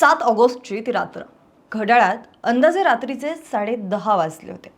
सात ऑगस्टची ती रात्र. घड्याळात अंदाजे रात्रीचे साडे दहा वाजले होते.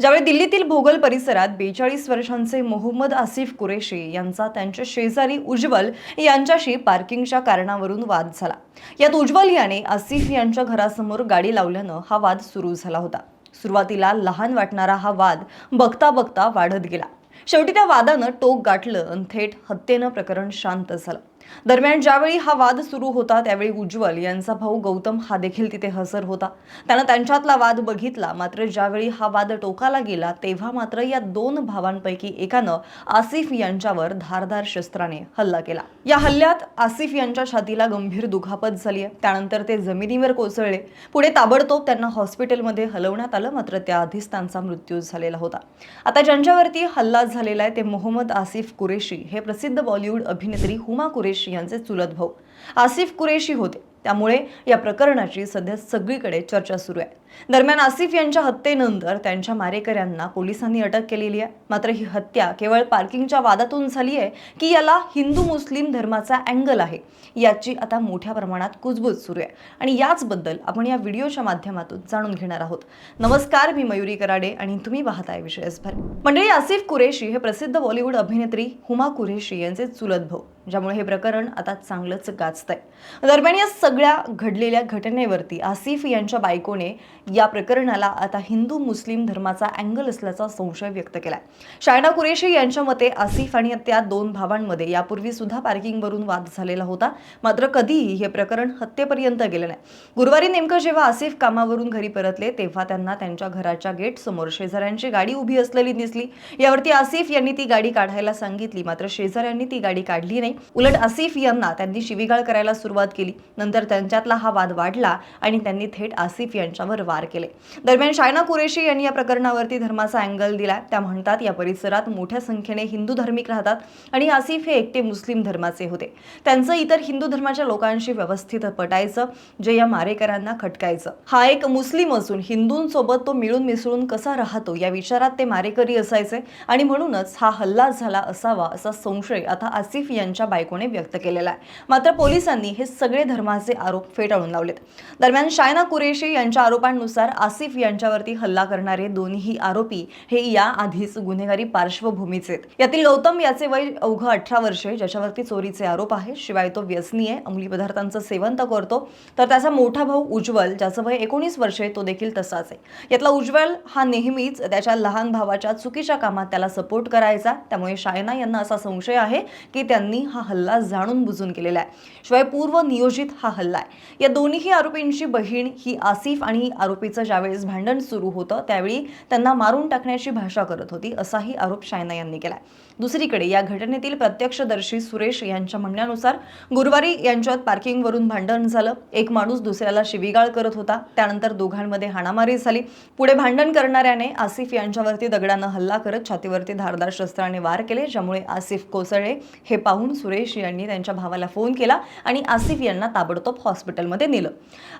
ज्यावेळी दिल्लीतील भोगल परिसरात बेचाळीस वर्षांचे मोहम्मद आसिफ कुरेशी यांचा त्यांच्या शेजारी उज्ज्वल यांच्याशी पार्किंगच्या कारणावरून वाद झाला. यात उज्ज्वल याने आसिफ यांच्या घरासमोर गाडी लावल्यानं हा वाद सुरू झाला होता. सुरुवातीला लहान वाटणारा हा वाद बघता बघता वाढत गेला. शेवटी त्या वादानं टोक गाठलं आणि थेट हत्येनं प्रकरण शांत झालं. दरम्यान ज्यावेळी हा वाद सुरू होता त्यावेळी उज्ज्वल यांचा भाऊ गौतम हा देखील तिथे हजर होता. त्यानं त्यांच्यातला वाद बघितला मात्र ज्यावेळी हा वाद टोकाला गेला तेव्हा मात्र या दोन भावांपैकी एकानं आसिफ यांच्यावर धारदार शस्त्राने हल्ला केला. या हल्ल्यात आसिफ यांच्या छातीला गंभीर दुखापत झाली आहे त्यानंतर ते जमिनीवर कोसळले. पुढे ताबडतोब त्यांना हॉस्पिटलमध्ये हलवण्यात आलं मात्र त्याआधीच त्यांचा मृत्यू झालेला होता. आता ज्यांच्यावरती हल्ला झालेला आहे ते मोहम्मद आसिफ कुरेशी. हे प्रसिद्ध बॉलिवूड अभिनेत्री हुमा कुरेशी यांचे चुलत भाऊ. आसिफ कुरेशी होते. त्यामुळे या प्रकरणाची सध्या सगळीकडे चर्चा सुरू आहे. दरम्यान आसिफ यांच्या हत्येनंतर त्यांच्या मारेकऱ्यांना पोलिसांनी अटक केलेली आहे. मात्र ही हत्या केवळ पार्किंगच्या वादातून झाली आहे की याला हिंदू मुस्लिम धर्माचा अँगल आहे? याची आता मोठ्या प्रमाणात कुजबूज सुरू आहे. आणि याचबद्दल आपण या व्हिडिओच्या माध्यमातून जाणून घेणार आहोत. नमस्कार मी मयुरी कराडे आणि तुम्ही पाहताय विषयसभर. मंडळी आसिफ कुरेशी हे प्रसिद्ध बॉलिवूड अभिनेत्री हुमा कुरेशी यांचे चुलत भाऊ. ज्यामुळे हे प्रकरण आता चांगलंच गाजतंय. दरम्यान या सगळ्या घडलेल्या घटनेवरती आसिफ यांच्या बायकोने या प्रकरणाला आता हिंदू मुस्लिम धर्माचा अँगल असल्याचा संशय व्यक्त केलाय. शायना कुरेशी यांच्या मते आसिफ आणि त्या दोन भावांमध्ये यापूर्वी सुद्धा पार्किंगवरून वाद झालेला होता. मात्र कधीही हे प्रकरण हत्येपर्यंत गेलं नाही. गुरुवारी नेमकं जेव्हा आसिफ कामावरून घरी परतले तेव्हा त्यांना त्यांच्या घराच्या गेट समोर शेजाऱ्यांची गाडी उभी असलेली दिसली. यावरती आसिफ यांनी ती गाडी काढायला सांगितली मात्र शेजाऱ्यांनी ती गाडी काढली नाही. उलट आसिफ यांना त्यांनी शिवीगाळ करायला सुरुवात केली. नंतर त्यांच्यातला हा वाद वाढला आणि त्यांनी थेट आसिफ यांच्यावर वार केले. दरम्यान शायना कुरेशी यांनी या प्रकरणावरती धर्माचा अँगल दिला त्या म्हणतात या परिसरात मोठ्या संख्येने हिंदू धार्मिक राहतात आणि आसिफ हे एकटे मुस्लिम धर्माचे होते. त्यांचं इतर हिंदू धर्माच्या लोकांशी व्यवस्थित पटायचं जे या मारेकरांना खटकायचं. हा एक मुस्लिम असून हिंदूंसोबत तो मिळून मिसळून कसा राहतो या विचारात ते मारेकरी असायचे आणि म्हणूनच हा हल्ला झाला असावा असा संशय आता आसिफ यांच्या त्यांच्या बायकोने व्यक्त केलेला आहे. मात्र पोलिसांनी हे सगळे धर्माचे आरोप फेटाळून लावलेत. दरम्यान शायना कुरेशी यांच्या आरोपांनुसार आसिफ यांच्यावरती हल्ला करणारे दोन्ही आरोपी हे याआधीच गुन्हेगारी पार्श्वभूमीचे आहेत. यातील गौतम याचे वय अवघं अठरा वर्षे ज्याच्यावरती चोरीचे आरोप आहे. शिवाय तो व्यसनी आहे अंमली पदार्थांचं सेवन तर करतो तर त्याचा मोठा भाऊ उज्ज्वल ज्याचं वय एकोणीस वर्षे तो देखील तसाच आहे. यातला उज्ज्वल हा नेहमीच त्याच्या लहान भावाच्या चुकीच्या कामात त्याला सपोर्ट करायचा. त्यामुळे शायना यांना असा संशय आहे की त्यांनी हा हल्ला जाणून बुजून केलेला आहे. शिवाय पूर्व नियोजित हा हल्ला आहे. या दोन्ही आरोपींची बहीण ही आसिफ आणि आरोपीचं ज्यावेळेस भांडण सुरू होतं त्यावेळी त्यांना मारून टाकण्याची भाषा करत होती असाही आरोप शायना यांनी केला दुसरीकडे या घटनेतील प्रत्यक्षदर्शी सुरेश यांच्या म्हणण्यानुसार गुरुवारी यांच्यात पार्किंगवरून भांडण झालं. एक माणूस दुसऱ्याला शिवीगाळ करत होता. त्यानंतर दोघांमध्ये हाणामारी झाली. पुढे भांडण करणाऱ्याने आसिफ यांच्यावरती दगडानं हल्ला करत छातीवरती धारदार शस्त्राने वार केले ज्यामुळे आसिफ कोसळले. हे पाहून सुरेश यांनी त्यांच्या भावाला फोन केला आणि आसिफ यांना ताबडतोब हॉस्पिटलमध्ये नेलं.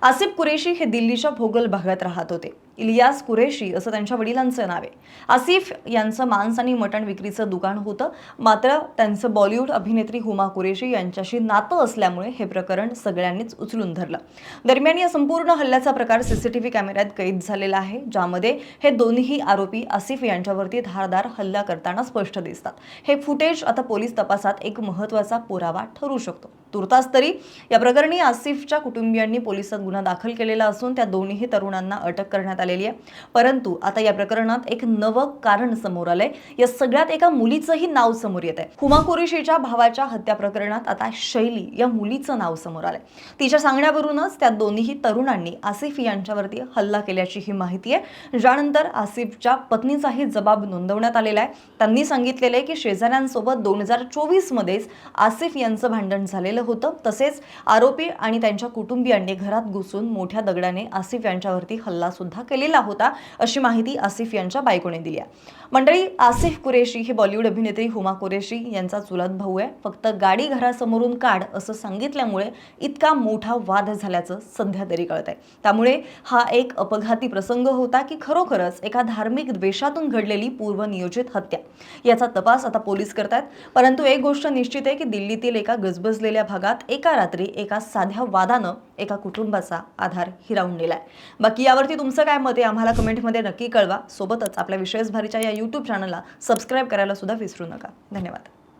आसिफ कुरेशी हे दिल्लीच्या भोगल भागात राहत होते. इलियास कुरेशी असं त्यांच्या वडिलांचं नाव आहे. आसिफ यांचं मांस आणि मटण विक्रीचं दुकान होतं. मात्र त्यांचं बॉलिवूड अभिनेत्री हुमा कुरेशी यांच्याशी नातं असल्यामुळे हे प्रकरण सगळ्यांनीच उचलून धरलं. दरम्यान या संपूर्ण हल्ल्याचा प्रकार सीसीटीव्ही कॅमेऱ्यात कैद झालेला आहे ज्यामध्ये हे दोन्ही आरोपी आसिफ यांच्यावरती धारदार हल्ला करताना स्पष्ट दिसतात. हे फुटेज आता पोलीस तपासात एक महत्त्वाचा पुरावा ठरू शकतो. तुर्तास तरी या प्रकरणी आसिफच्या कुटुंबियांनी पोलिसात गुन्हा दाखल केलेला असून त्या दोन्ही तरुणांना अटक करण्यात आलेली आहे. परंतु आता या प्रकरणात एक नवं कारण समोर आलंय. या सगळ्यात एका मुलीचंही नाव समोर येत आहे हुमा कुरेशीच्या भावाच्या हत्या प्रकरणात आता शैली या मुलीचं नाव समोर आलंय. तिच्या सांगण्यावरूनच त्या दोन्हीही तरुणांनी आसिफ यांच्यावरती हल्ला केल्याची ही माहिती आहे. ज्यानंतर आसिफच्या पत्नीचाही जबाब नोंदवण्यात आलेला आहे. त्यांनी सांगितलेलं आहे की शेजाऱ्यांसोबत दोन हजार चोवीसमध्येच आसिफ यांचं भांडण झालेलं होतं. तसेच आरोपी आणि त्यांच्या कुटुंबियांनी घरात घुसून मोठ्या दगडाने आसिफ यांच्यावरती हल्ला सुद्धा केलेला होता अशी माहिती आसिफ यांच्या बायकोने दिली आहे. मंडळी आसिफ कुरेशी ही बॉलिवूड अभिनेत्री हुमा कुरेशी यांचा चुलत भाऊ आहे. फक्त गाडी घरासमोरून काढ असं सांगितल्यामुळे इतका मोठा वाद झाल्याचं सध्या तरी कळत आहे. त्यामुळे हा एक अपघाती प्रसंग होता की खरोखरच एका धार्मिक द्वेषातून घडलेली पूर्वनियोजित हत्या. याचा तपास आता पोलीस करतात परंतु एक गोष्ट निश्चित आहे की दिल्लीतील एका गजबजलेल्या भागात एका रात्री एका साध्या वादानं एका कुटुंबाचा आधार हिरावून नेलाय. बाकी यावरती तुमचं काय मत आहे आम्हाला कमेंटमध्ये नक्की कळवा. सोबतच आपल्या विशेष भारीच्या या यूट्यूब चॅनलला सबस्क्राईब करायला सुद्धा विसरू नका. धन्यवाद.